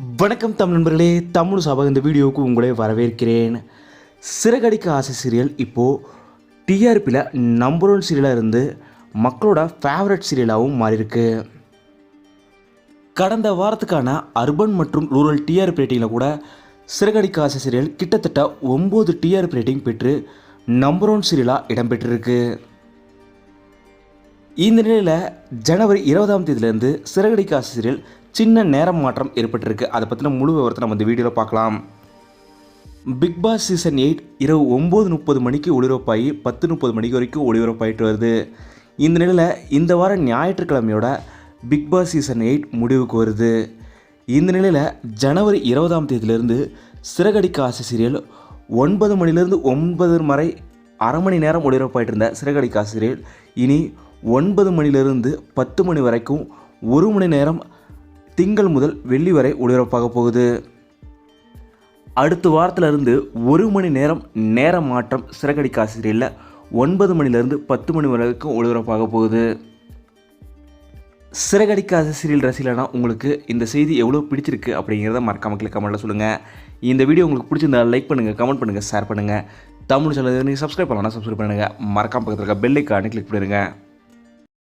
வணக்கம் தமிழ் நண்பர்களே தமிழ் சபா இந்த வீடியோவுக்கு உங்களை வரவேற்கிறேன். சிறகடிக்க ஆசை சீரியல் இப்போது டிஆர்பியில் நம்பர் ஒன் சீரியலாக இருந்து மக்களோட ஃபேவரட் சீரியலாகவும் மாறியிருக்கு. கடந்த வாரத்துக்கான அர்பன் மற்றும் ரூரல் டிஆர்பி ரேட்டிங்கில் கூட சிறகடிக்க ஆசை சீரியல் கிட்டத்தட்ட ஒம்பது டிஆர்பி ரேட்டிங் பெற்று நம்பர் ஒன் சீரியலாக இடம்பெற்றிருக்கு இந்த நிலையில் ஜனவரி இருபதாம் தேதியிலேருந்து சிறகடிக்க ஆசை சீரியல் சின்ன நேரம் மாற்றம் ஏற்பட்டிருக்கு. அதை பற்றின முழு விவரத்தை நம்ம இந்த வீடியோவில் பார்க்கலாம். பிக் பாஸ் சீசன் எயிட் இரவு ஒம்பது முப்பது மணிக்கு ஒளிபரப்பாகி பத்து முப்பது மணிக்கு வரைக்கும் ஒளிபரப்பாயிட்டு வருது. இந்த நிலையில் இந்த வாரம் ஞாயிற்றுக்கிழமையோட பிக் பாஸ் சீசன் எயிட் முடிவுக்கு வருது. இந்த நிலையில் ஜனவரி இருபதாம் தேதியிலிருந்து சிறகடிக்க ஆசை சீரியல் ஒன்பது மணிலேருந்து ஒன்பது வரை அரை மணி நேரம் ஒளிபரப்பாயிட்டு இருந்த சிறகடிக்க ஆசை சீரியல் இனி ஒன்பது மணிலிருந்து பத்து மணி வரைக்கும் ஒரு மணி நேரம் திங்கள் முதல் வெள்ளி வரை ஒளிபரப்பாக போகுது. அடுத்த வாரத்திலிருந்து ஒரு மணி நேரம் நேர மாற்றம் சிறகடிக்க ஆசிரியரில் ஒன்பது மணிலேருந்து பத்து மணி வரைக்கும் ஒளிபரப்பாக போகுது. சிறகடிக்க ஆசிரியர் ரசிகலானா உங்களுக்கு இந்த செய்தி எவ்வளோ பிடிச்சிருக்கு அப்படிங்கிறத மறக்காம கிளிக் கமெண்ட்டில் சொல்லுங்கள் இந்த வீடியோ உங்களுக்கு பிடிச்சிருந்தா லைக் பண்ணுங்கள் கமெண்ட் பண்ணுங்கள் ஷேர் பண்ணுங்கள் தமிழ் சேனல் நீங்கள் சப்ஸ்கிரைப் பண்ணலாம் சப்ஸ்கிரைப் பண்ணுங்கள் மறக்காம பக்கத்தில் இருக்க பெல் ஐக்கானே கிளிக் பண்ணிடுங்க.